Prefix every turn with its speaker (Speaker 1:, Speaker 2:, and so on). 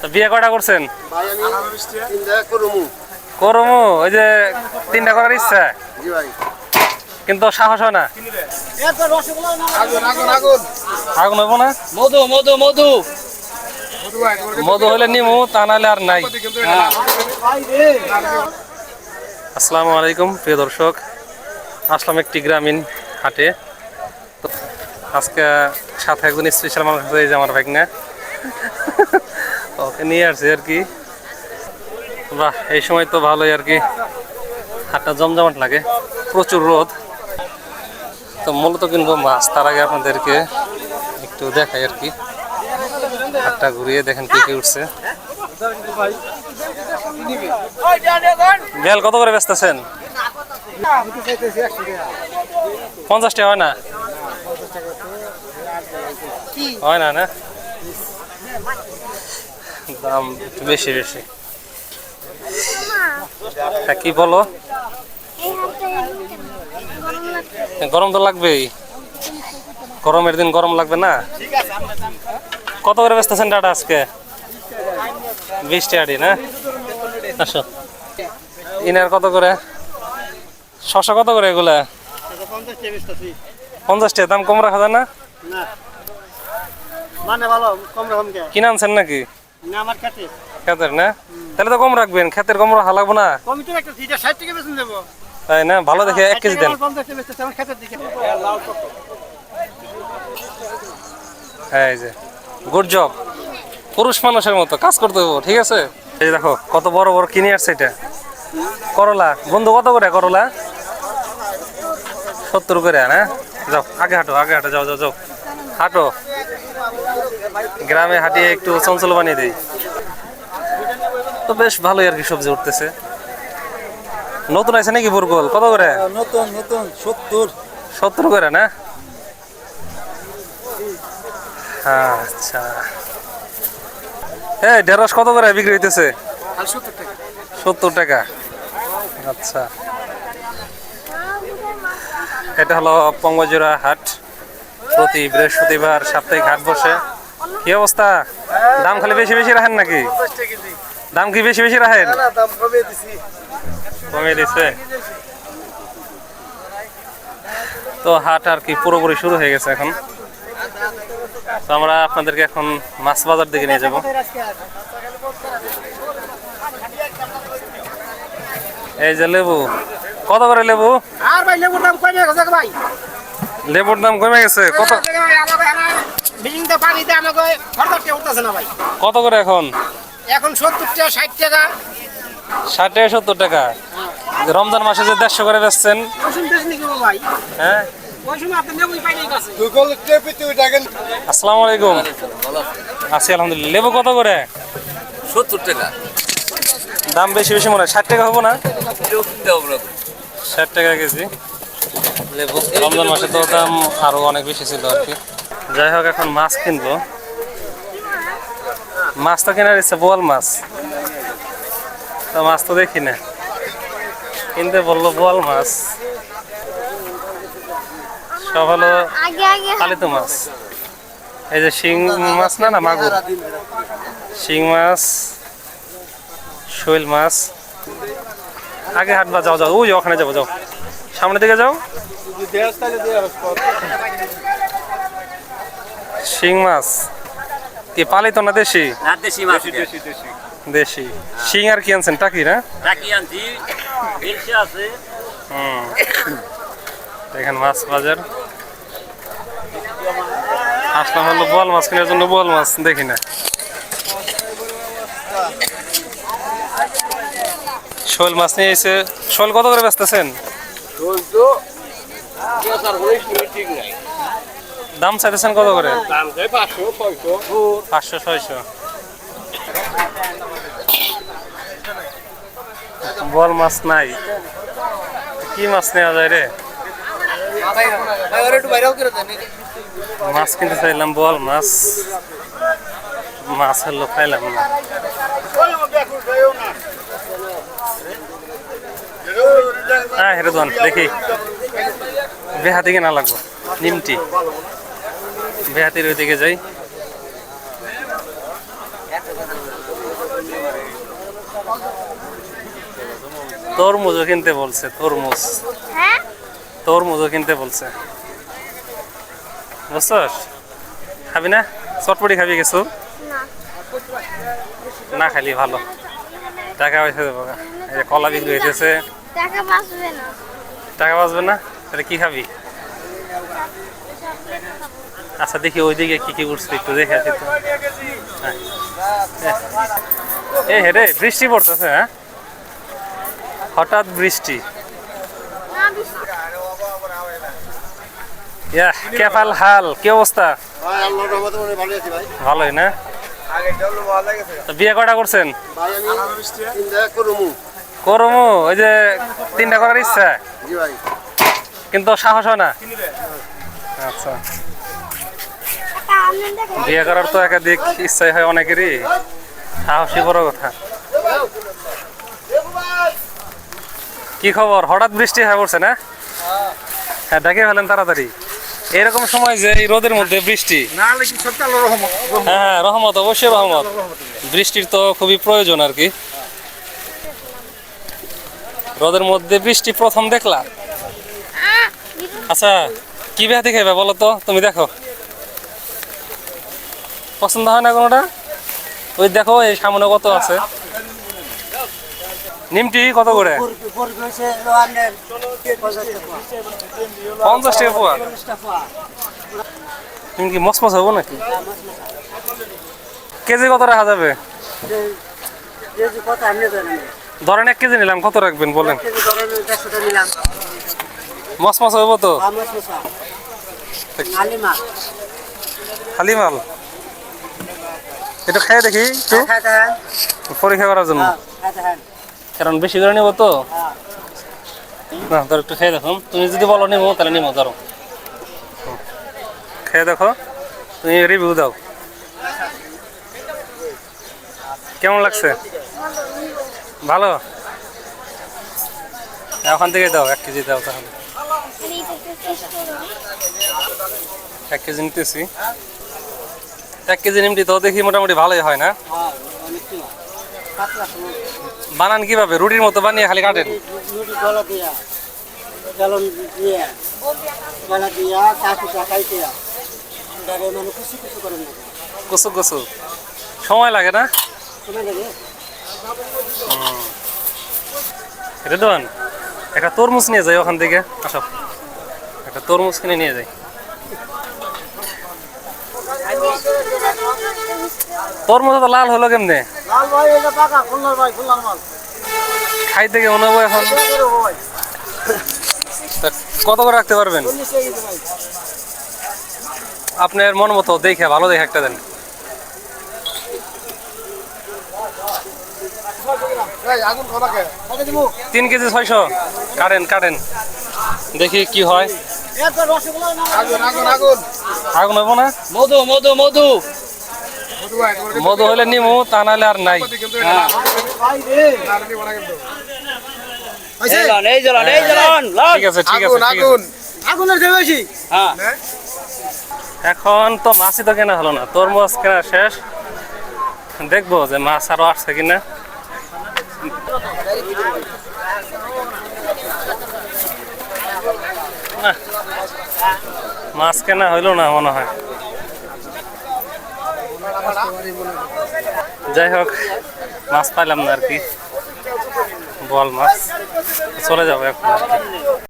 Speaker 1: তো বিয়ে কয়টা করছেন? করমু, ওই যে তিনটা করার ইচ্ছা? কিন্তু সাহস হয় না।
Speaker 2: আগুন
Speaker 1: হইব না?
Speaker 3: মধু মধু মধু
Speaker 1: মধু হইলে নিমু, তা নাহলে আর নাই। আসসালামু আলাইকুম, প্রিয় দর্শক। আসলাম একটি গ্রামীণ হাটে। আজকে সাথে একজন স্পেশাল মানুষ এই যে আমার ভাগনা। ওকে, নিয়ে আসছি আর কি। বাহ, এই সময় তো ভালোই আর কি। হাটটা জমজমাট লাগে, প্রচুর রোদ। তো মূলত কিনবো মাছ, তার আগে আপনাদেরকে একটু দেখাই আর কি। হাটটা ঘুরিয়ে দেখেন কি কি উঠছে। বেল কত করে বেচতেছেন? পঞ্চাশ টাকা, হয় না? হয় না না? দাম একটু বেশি বেশি। তা কি বলো?
Speaker 4: গরম
Speaker 1: তো লাগবেই। গরমের দিন গরম লাগবে না? কত করে বেচতেছেন ডাটা আজকে? বিশ টাকা না? আসো ইনার কত করে? শশা কত করে এগুলা? পঞ্চাশ টাকা দাম কম রাখা যায় না?
Speaker 2: মানে কে?
Speaker 1: কিনে আনছেন নাকি?
Speaker 2: না আমার কাছে
Speaker 1: খেতের না? তাহলে তো কম রাখবেন খেতের কম রাখা লাগবো না?
Speaker 2: কমি তো একটা এটা ষাট টাকা বেতন দেবো।
Speaker 1: তাই না? ভালো দেখে এক কেজি দেন।
Speaker 2: পঞ্চাশ টাকা বেচতেছে আমার খেতের দিকে।
Speaker 1: এই যে গুড জব পুরুষ মানুষের মতো কাজ করতে হবে ঠিক আছে? এই দেখো কত বড় বড় কিনে আসছে এটা। করলা বন্ধু কত করে করলা? সত্তর করে না? যাও আগে হাঁটো আগে হাঁটো যাও যাও যাও। হাঁটো। গ্রামে হাঁটিয়ে একটু চঞ্চল বানিয়ে দেই। তো বেশ ভালোই আর কি সবজি উঠতেছে। নতুন আছে নাকি বুরগোল? কত করে?
Speaker 2: নতুন নতুন সত্তর।
Speaker 1: সত্তর করে না? আচ্ছা। এই ঢেঁড়স কত করে বিক্রি হইতেছে?
Speaker 2: সত্তর টাকা।
Speaker 1: আচ্ছা। এটা হলো পঙ্গজোড়া হাট। প্রতি বৃহস্পতিবার সাপ্তাহিক হাট বসে। কি অবস্থা? দাম খালি বেশি বেশি রাখেন নাকি? দাম কি বেশি বেশি রাখেন?
Speaker 2: দিছি।
Speaker 1: কমিয়ে দিচ্ছে তো হাট আর কি পুরোপুরি শুরু হয়ে গেছে এখন। তো আমরা আপনাদেরকে এখন মাছ বাজার দিকে নিয়ে যাব। এই যে লেবু কত করে লেবু?
Speaker 2: আর ভাই লেবুর দাম কমে গেছে ভাই।
Speaker 1: লেবুর দাম কমে গেছে কত?
Speaker 2: বিল্ডিংটা পানিতে আমাকে খরচ টাকা উঠতেছে না ভাই।
Speaker 1: কত করে এখন?
Speaker 2: এখন সত্তর টাকা ষাট টাকা।
Speaker 1: ষাট টাকা সত্তর টাকা। রমজান মাসে যে দেড়শো করে বেচছেন? হ্যাঁ?
Speaker 2: ওই সময় আপনি লেবুই পাইনি কাছে।
Speaker 1: আসসালামু আলাইকুম। আছি আলহামদুলিল্লাহ। লেবু কত করে?
Speaker 3: সত্তর টাকা।
Speaker 1: দাম বেশি বেশি মনে হয়। ষাট টাকা হব না? ষাট টাকা কেজি। লেবু। রমজান মাসে তো দাম আরও অনেক বেশি ছিল আর কি। যাই হোক এখন মাছ কিনবো। মাছ তো কেনার ইচ্ছা বোয়াল মাছ। তো মাছ তো দেখি না। কিনতে বলল বোয়াল মাছ। সব হলো পালিত মাছ। এই যে শিং মাছ না না মাগুর। শিং মাছ শৈল মাছ। আগে হাটবা যাও যাও। ওই ওখানে যাব যাও। সামনের দিকে যাও। শিং মাছ। কি পালিত না দেশি?
Speaker 3: না দেশি মাছ
Speaker 1: দেশি শিং আর কি আনছেন? টাকি না?
Speaker 3: টাকি আনছি। বেলসে আছে।
Speaker 1: হুম। দেখেন মাছ বাজার। আসলাম হলো বোয়াল মাছ কেনার জন্য বোয়াল মাছ দেখি না। শোল মাছ নিয়ে এসে শোল কত করে বেচতেছেন? দাম চাইতেছেন কত করে? পাঁচশো ছয়শো। বল মাছ নাই। কি মাছ নেওয়া যায় রে? মাছ কিনতে চাইলাম বল মাছ। মাছ হলো খাইলাম না। হ্যাঁ হেরে দেখি। বেহাতি কেনা লাগবো নিমটি। বেহাতির ওইদিকে যাই। তরমুজও কিনতে বলছে তরমুজ।
Speaker 4: হ্যাঁ?
Speaker 1: তরমুজও কিনতে বলছে। বুঝছস? খাবি না? চটপটি খাবি কিছু?
Speaker 4: না।
Speaker 1: খালি ভালো। টাকা পয়সা দেবো এই কলা বিক্রি হইতেছে।
Speaker 4: টাকা বাঁচবে না।
Speaker 1: টাকা বাঁচবে না? তাহলে কি খাবি। আচ্ছা দেখি ওইদিকে কি কি উঠছে একটু দেখে আসি তো। হ্যাঁ। এ হে রে বৃষ্টি পড়তেছে হ্যাঁ? হঠাৎ বৃষ্টি। কেফাল হাল কি অবস্থা?
Speaker 5: ভাই আল্লাহর রহমতে মনে হয় ভালো আছি ভাই।
Speaker 1: ভালোই না? বিয়ে কটা করছেন?
Speaker 5: ভাই আমি চিন্তা করব
Speaker 1: করমু। ওই যে তিনটা করার ইচ্ছা? কিন্তু সাহস হয় না? আচ্ছা। বিয়ে করার তো একাধিক ইচ্ছাই হয় অনেকেরই। সাহসী বড় কথা। কি খবর? হঠাৎ বৃষ্টি হয়ে পড়ছে না? হ্যাঁ দেখে ফেলেন তাড়াতাড়ি। এরকম সময় যে এই রোদের মধ্যে বৃষ্টি। হ্যাঁ হ্যাঁ রহমত অবশ্যই রহমত। বৃষ্টির তো খুবই প্রয়োজন আর কি। রোদের মধ্যে বৃষ্টি প্রথম দেখলা? আচ্ছা কি ব্যাধি খাইবে বলো তো? তুমি দেখো। পছন্দ হয় না কোনোটা? ওই দেখো এই সামনে কত আছে? নিমটি কত করে? পঞ্চাশ টাকা পোয়া। তুমি কি মসমস হব নাকি? কেজি কত রাখা যাবে? ধরেন এক কেজি নিলাম কত রাখবেন বলেন? মসমস হব তো? খালি মাল? একটু খেয়ে দেখি একটু। পরীক্ষা করার জন্য। কারণ বেশি করে নেব তো। না ধর একটু খেয়ে দেখো। তুমি যদি বলো নিবো তাহলে নিবো ধরো। খেয়ে দেখো। তুমি রিভিউ দাও। কেমন লাগছে? ভালো? ওখান থেকে দাও এক কেজি দাও তাহলে। এক কেজি নিতেছি। এক কেজি নিমটি তো দেখি মোটামুটি ভালোই হয় না। বানান কীভাবে? রুটির মতো বানিয়ে খালি কাটেন। কুসু কুসু সময় লাগে না? একটা তরমুজ নিয়ে যাই ওখান থেকে। আসো। একটা তরমুজ কিনে নিয়ে যাই। তরমুজ তো লাল হলো কেমনে?
Speaker 5: লাল ভাই এটা পাকা খুলনার ভাই খুলনার মাল।
Speaker 1: খাইতে কেমন হব এখন? কত করে রাখতে পারবেন? আপনার মন মতো দেখে ভালো দেখে একটা দেন।
Speaker 5: এই আগুন খাবাকে কত দিব?
Speaker 1: তিন কেজি ছয়শো। কাটেন কাটেন। দেখি কি হয়।
Speaker 5: আগুন আগুন আগুন।
Speaker 1: আগুন হব না?
Speaker 3: মধু মধু মধু।
Speaker 1: মধু হলে নিমু তা নাহলে আর নাই।
Speaker 3: হ্যাঁ
Speaker 1: এখন তো মাছই তো কেনা হলো না তরমুজ কেনা শেষ। দেখব যে মাছ আরও আসছে কিনা। মাছ কেনা হইল না মনে হয়। যাই হোক মাছ পাইলাম না আর কি বল মাছ চলে যাব এখন।